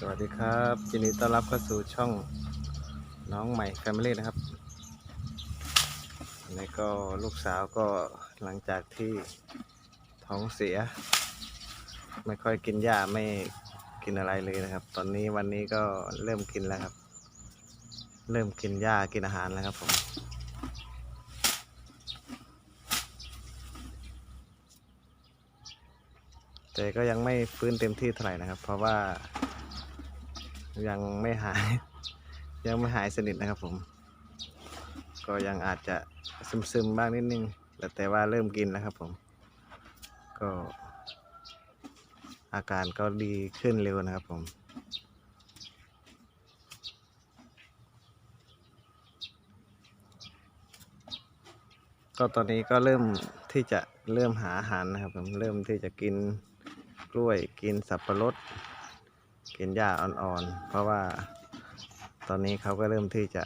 สวัสดีครับยินดีต้อนรับเข้าสู่ช่องน้องใหม่ Family นะครับอันนี้ก็ลูกสาวก็หลังจากที่ท้องเสีย ไม่ค่อยกินหญ้าไม่กินอะไรเลยนะครับ ตอนนี้วันนี้ก็เริ่มกินแล้วครับ เริ่มกินหญ้ากินอาหารแล้วครับผมแต่ก็ยังไม่ฟื้นเต็มที่เท่าไหร่นะครับ เพราะว่า ยังไม่หาย ยังไม่หายสนิทนะครับผม ก็ยังอาจจะซึมๆบ้างนิดนึง แต่แต่ว่าเริ่มกินแล้วครับผม ก็ อาการก็ดีขึ้นเร็วนะครับผมก็ตอนนี้ก็เริ่มที่จะเริ่มหาอาหารนะครับผมเริ่มที่จะกินกล้วยกินสับปะรด กินหญ้าอ่อนๆ เพราะว่าตอนนี้เขาก็เริ่มที่จะ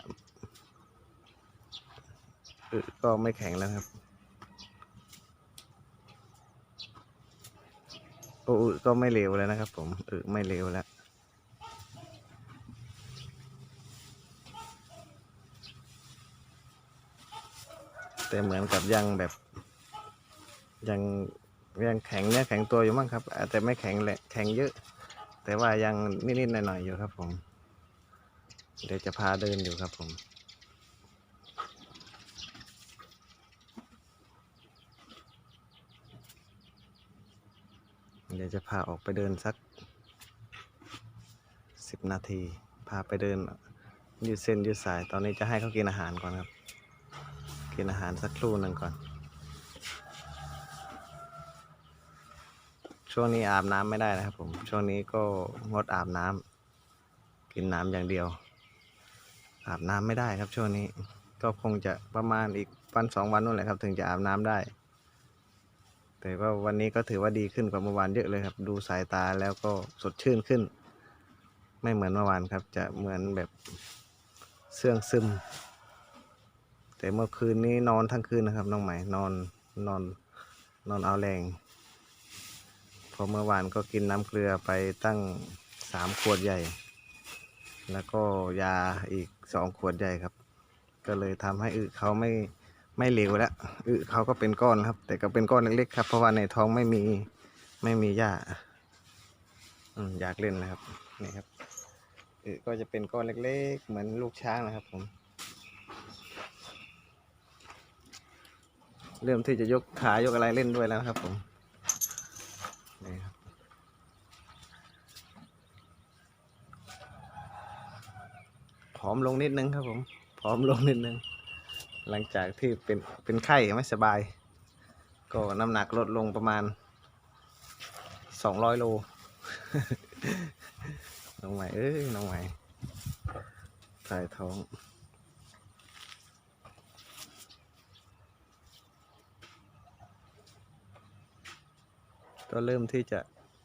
อึก็ไม่แข็งแล้วครับโอ้อึก็ไม่เหลวแล้วนะครับ ผมอึไม่เหลวแล้วแต่เหมือนกับยังแบบ ยังยังแข็งเนี่ยแข็งตัวอยู่มั้งครับ อาจจะไม่แข็งแหละแข็งเยอะ แต่ว่ายังนิดๆหน่อยๆอยู่ครับผม เดี๋ยวจะพาเดินอยู่ครับผมเดี๋ยวจะพาออกไปเดินสักสิบนาที พาไปเดินยืดเส้นยืดสาย ตอนนี้จะให้เขากินอาหารก่อนครับ กินอาหารสักครู่หนึ่งก่อน ช่วงนี้อาบน้ำไม่ได้นะครับผม ช่วงนี้ก็งดอาบน้ำกินน้ำอย่างเดียว อาบน้ำไม่ได้ครับ ช่วงนี้ก็คงจะประมาณอีกวันสองวันนู่นแหละครับ ถึงจะอาบน้ำได้ แต่ว่าวันนี้ก็ถือว่าดีขึ้นกว่าเมื่อวานเยอะเลยครับ ดูสายตาแล้วก็สดชื่นขึ้น ไม่เหมือนเมื่อวานครับ จะเหมือนแบบเสื่องซึม แต่เมื่อคืนนี้นอนทั้งคืนนะครับน้องใหม่นอนนอนนอนเอาแรง เพอเมื่อวานก็กินน้ำเกลือไปตั้งสามขวดใหญ่ แล้วก็ยาอีกสองขวดใหญ่ครับ ก็เลยทำให้อึเขาไม่ไม่เหลวแล้วอึเขาก็เป็นก้อนครับ แต่ก็เป็นก้อนเล็กๆครับ เพราะว่าในท้องไม่มีไม่มีหญ้าอืมอยากเล่นนะครับนี่ครับอึก็จะเป็นก้อนเล็กๆ เหมือนลูกช้างนะครับผม เริ่มที่จะยกขายกอะไรเล่นด้วยแล้วครับผมนี่ครับ ผอมลงนิดนึงครับผมผอมลงนิดนึง หลังจากที่เป็นเป็นไข้ไม่สบาย ก็น้ำหนักลดลงประมาณสองร้อยโลน้องใหม่เอ้ยน้องใหม่ถ่ายท้องก็เริ่มที่จะ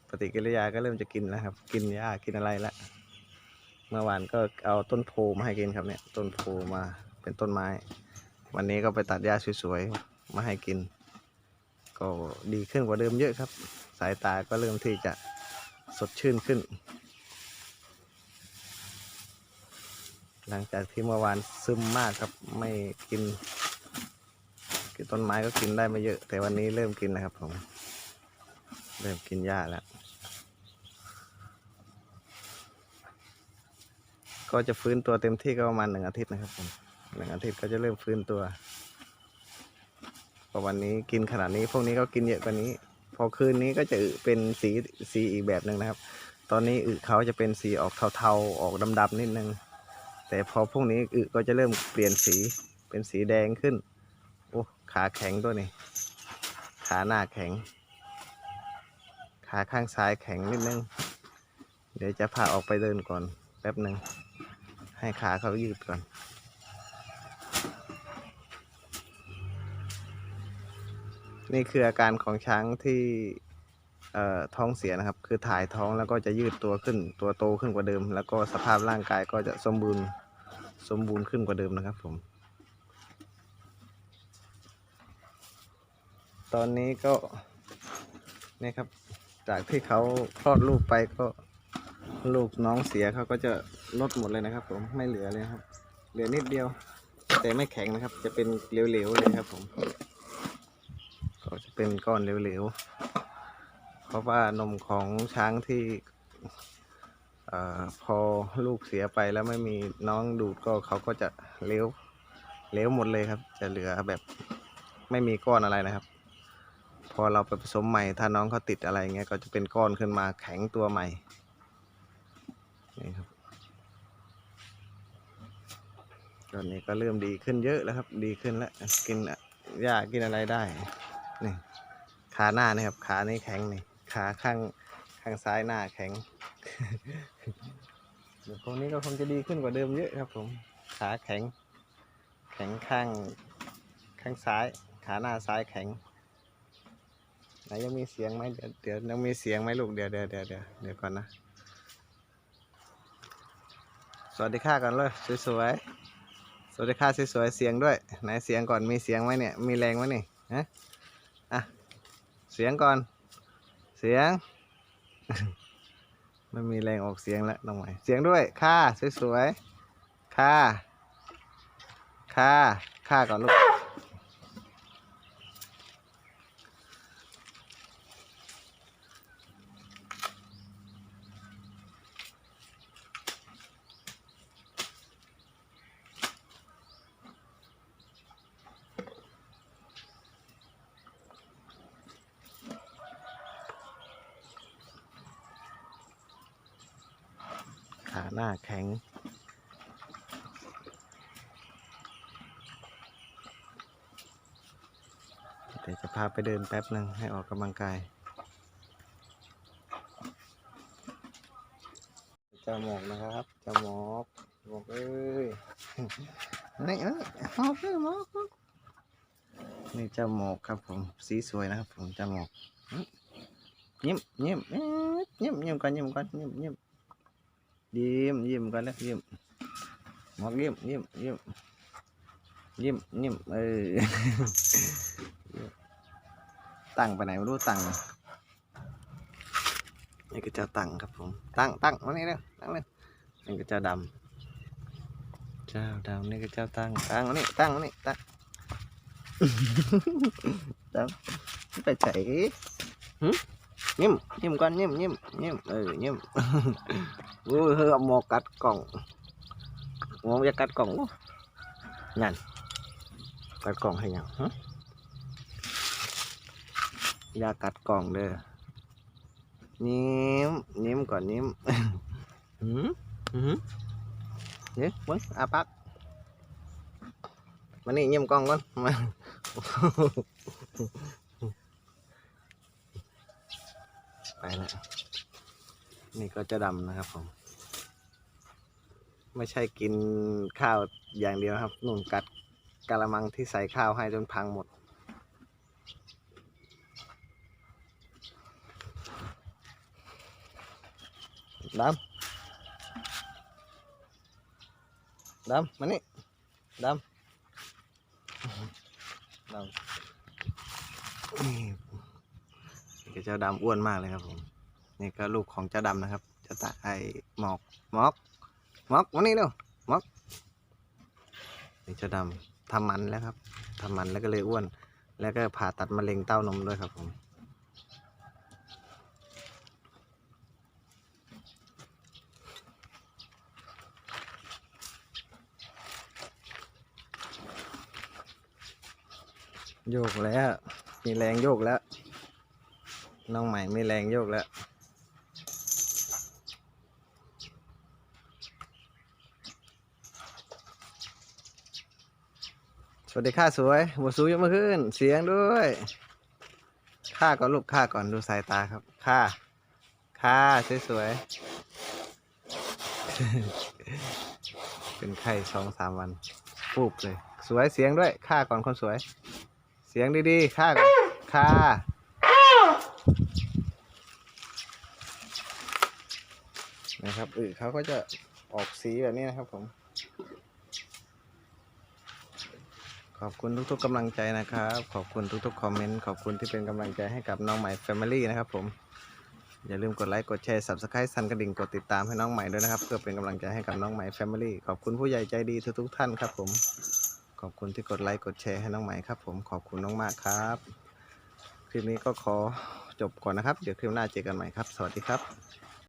ปฏิกิริยาก็เริ่มจะกินแล้วครับ กินหญ้ากินอะไรแล้ว เมื่อวานก็เอาต้นโพมาให้กินครับเนี่ย ต้นโพมาเป็นต้นไม้ วันนี้ก็ไปตัดหญ้าสวยๆมาให้กิน ก็ดีขึ้นกว่าเดิมเยอะครับ สายตาก็เริ่มที่จะสดชื่นขึ้น หลังจากที่เมื่อวานซึมมากครับไม่กินกินต้นไม้ก็กินได้ไม่เยอะ แต่วันนี้เริ่มกินนะครับผม เริ่มกินหญ้าแล้ว ก็จะฟื้นตัวเต็มที่ก็ประมาณหนึ่งอาทิตย์นะครับผมหนึ่งอาทิตย์ก็จะเริ่มฟื้นตัวพอวันนี้กินขนาดนี้พวกนี้ก็กินเยอะกว่านี้ พอคืนนี้ก็จะเป็นสีสีอีกแบบหนึ่งนะครับ ตอนนี้อึเขาจะเป็นสีออกเทาๆออกดำๆนิดนึง แต่พอพวกนี้อึก็จะเริ่มเปลี่ยนสีเป็นสีแดงขึ้นโอ้ขาแข็งตัวนี้ขาหน้าแข็ง ขาข้างซ้ายแข็งนิดนึง เดี๋ยวจะพาออกไปเดินก่อนแป๊บหนึ่ง ให้ขาเขายืดก่อน นี่คืออาการของช้างที่ท้องเสียนะครับ คือถ่ายท้องแล้วก็จะยืดตัวขึ้น ตัวโตขึ้นกว่าเดิม แล้วก็สภาพร่างกายก็จะสมบูรณ์สมบูรณ์ขึ้นกว่าเดิมนะครับผมตอนนี้ก็นี่ครับ จากที่เขาคลอดลูกไปก็ ลูกน้องเสียเขาก็จะลดหมดเลยนะครับ ผมไม่เหลือเลยครับ เหลือนิดเดียว แต่ไม่แข็งนะครับ จะเป็นเหลวๆเลยครับผม ก็จะเป็นก้อนเหลวๆเพราะว่านมของช้างที่อพอลูกเสียไปแล้วไม่มีน้องดูดก็เขาก็จะเหลวเหลวหมดเลยครับ จะเหลือแบบไม่มีก้อนอะไรนะครับ พอเราไปผสมใหม่ถ้าน้องเขาติดอะไรเงี้ยก็จะเป็นก้อนขึ้นมาแข็งตัวใหม่ นี่ครับตอนนี้ก็เริ่มดีขึ้นเยอะแล้วครับ ดีขึ้นแล้วกินหญ้ากินอะไรได้นี่ขาหน้านี่ครับขานี่แข็งนี่ขาข้างข้างซ้ายหน้าแข็งเดี๋ยวตรงนี้ก็คงจะดีขึ้นกว่าเดิมเยอะครับผมขาแข็ง แข็งข้างข้างซ้าย ขาหน้าซ้ายแข็งไหนยังมีเสียงไหมเดี๋ยวเดี๋ยวยังมีเสียงไหมลูกเดี๋ยวเดี๋ยวเดี๋ยวเดี๋ยวก่อนนะ สวัสดีค่ะก่อนเลยสวยๆ สวัสดีค่ะสวยๆ เสียงด้วยไหนเสียงก่อนมีเสียงไหมเนี่ยมีแรงไหมนี่ฮะอะเสียงก่อน เสียง ไม่มีแรงออกเสียงแล้วน้องใหม่เสียงด้วยค่าสวยๆค่าค่าค่าก่อนลูก หน้าแข็ง เดี๋ยวจะพาไปเดินแป๊บหนึ่งให้ออกกำลังกายเจ้าหมอกนะครับเจ้าหมอกหมอกเอ้ยนี่เอ้ยหมอกเอ้ยหมอกนี่เจ้าหมอกครับผมสีสวยนะครับผมเจ้าหมอกยิ้มยิ้มยิ้มยิ้มก่อนยิ้มก่อนยิ้มยิ้ม ยิ้มยิ้มกันแล้วยิ้มหมอกยิ้มยิ้มยิ้มยิ้มยิ้มเออตั้งไปไหนไม่รู้ตั้งนี่ก็จ้าตั้งครับผม ตั้งตั้งมานี่เร็วตั้งเลยนี่ก็จ้าดำเจ้าดำนี่ก็เจ้าตั้งตั้งมานี่ตั้งมานี่ตั้งตั้งไปใส่หึ ยิ้มยิ้มก่อนยิ้มยิ้มยิ้มเออยิ้มโอ้ยเฮ้ยเอาหมอกัดกล่องหมอจะกัดกล่องโอ้ยันกัดกล่องให้ยังฮะอย่ากัดกล่องเด้อยิ้มยิ้มก่อนยิ้มหืมหืมเนี่ยมึงอาปักมานี่ยิ้มกล้องก่อนมา ไป แล้วนี่ก็จะดำนะครับผม ไม่ใช่กินข้าวอย่างเดียวครับนุ่นกัดกะละมังที่ใส่ข้าวให้จนพังหมด ดำ ดำ มานี่ ดำ ดำนี่ เจ้าดำอ้วนมากเลยครับผมนี่ก็ลูกของเจ้าดำนะครับเจ้าตาไอหมอกหมอกหมอกมานี่เร็วหมอกนี่เจ้าดำทำมันแล้วครับทำมันแล้วก็เลยอ้วน แล้วก็ผ่าตัดมะเร็งเต้านมด้วยครับผมโยกแล้ว มีแรงโยกแล้ว น้องใหม่ไมีแรงโยกแล้วสวัสดีค่าสวยหัวสูงยกมาขึ้น เสียงด้วยค่าก่อนลูกค่าก่อนดูสายตาครับค่าค่าสวยๆเป็นไข้สองสามวันฟูบเลย สวยเสียงด้วยค่าก่อนคนสวย เสียงดีๆค่าก่อนค่า นะครับอือเขาก็จะออกสีแบบนี้นะครับผมขอบคุณทุกๆกำลังใจนะครับ ขอบคุณทุกๆคอมเมนต์ขอบคุณที่เป็นกำลังใจให้กับน้องใหม่แฟมิลี่นะครับผม อย่าลืมกดไลค์กดแชร์ subscribe สั่นกระดิ่งกดติดตามให้น้องใหม่ด้วยนะครับ เพื่อเป็นกำลังใจให้กับน้องใหม่ Family ขอบคุณผู้ใหญ่ใจดีทุกๆท่านครับผม ขอบคุณที่กดไลค์กดแชร์ให้น้องใหม่ครับผมขอบคุณน้องมากครับ คลิปนี้ก็ขอจบก่อนนะครับ เดี๋ยวคลิปหน้าเจอกันใหม่ครับ สวัสดีครับ